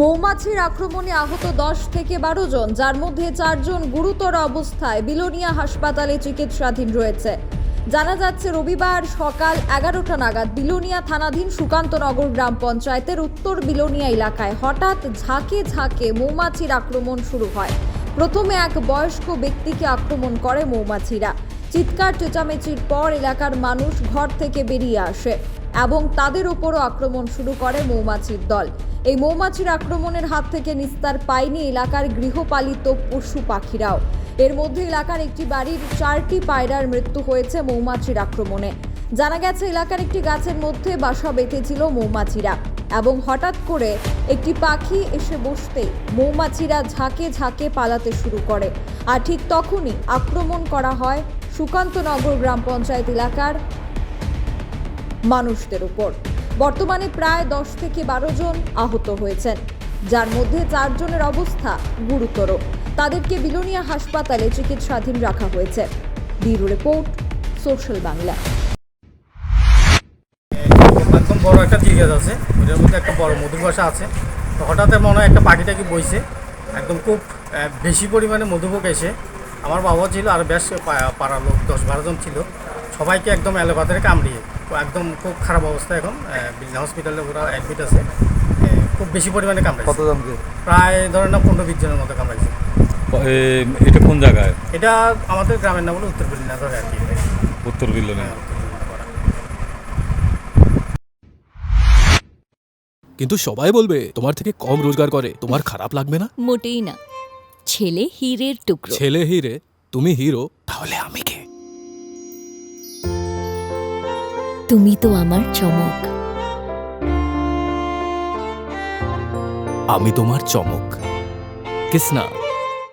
মৌমাছির আক্রমণে আহত দশ থেকে বারো জন, যার মধ্যে চারজন গুরুতর অবস্থায় বিলোনিয়া হাসপাতালে চিকিৎসাধীন রয়েছে। জানা যাচ্ছে, রবিবার সকাল এগারোটা নাগাদ বিলোনিয়া থানাধীন সুকান্তনগর গ্রাম পঞ্চায়েতের উত্তর বিলোনিয়া এলাকায় হঠাৎ ঝাঁকে ঝাঁকে মৌমাছির আক্রমণ শুরু হয়। প্রথমে এক বয়স্ক ব্যক্তিকে আক্রমণ করে মৌমাছিরা। চিৎকার চেঁচামেচির পর এলাকার মানুষ ঘর থেকে বেরিয়ে আসে। এবং তাদের উপরও আক্রমণ শুরু করে মৌমাছির দল। এই মৌমাছির আক্রমণের হাত থেকে নিস্তার পায়নি এলাকার গৃহপালিত পশু পাখিরাও। এর মধ্যে এলাকার একটি বাড়ির চারটি পায়রার মৃত্যু হয়েছে মৌমাছির আক্রমণে। জানা গেছে, এলাকার একটি গাছের মধ্যে বাসা বেঁধেছিল মৌমাছিরা এবং হঠাৎ করে একটি পাখি এসে বসতে মৌমাছিরা ঝাঁকে ঝাঁকে পালাতে শুরু করে। আর ঠিক তখনই আক্রমণ করা হয় সুকান্তনগর গ্রাম পঞ্চায়েত এলাকার মানুষদের উপর। বর্তমানে প্রায় দশ থেকে বারো জন আহত হয়েছেন। যার মধ্যে চারজনের অবস্থা গুরুতর। তাদেরকে বিলোনিয়া হাসপাতালে চিকিৎসাধীন রাখা হয়েছে। Bureau report, social Bangla. একদম বড় একটা জিজ্ঞাস আছে। ওটার মধ্যে একটা বড় মধুর আছে। তো হঠাৎ মনে হয় একটা পাখি টাকি বইছে। একদম খুব বেশি পরিমাণে মধুভোগ এসে। আমার বাবা ছিল আর বেশ পাড়ার লোক, দশ বারো জন ছিল। সবাইকে একদম এলোপাতারে কামড়িয়ে একদম খুব খারাপ অবস্থা এখন। হসপিটালে ওরা অ্যাডমিট আছে। খুব বেশি পরিমাণে কামড়াইছে। কতজনকে প্রায় ধরেন না পনেরো বিশ জনের মতো কামড়াইছে। এটা কোন জায়গায়? এটা আমাদের গ্রামের নাম হলো উত্তর বিল্লা ধরে আর কি। উত্তর বিল্লনে কিন্তু সবাই বলবে তোমার থেকে কম রোজগার করে তোমার খারাপ লাগবে না? মোটেই না। ছেলে হীরের টুকরো। ছেলে হিরে তুমি হিরো তাহলে আমি কে? তুমি তো আমার চমক। আমি তোমার চমক। কিসনা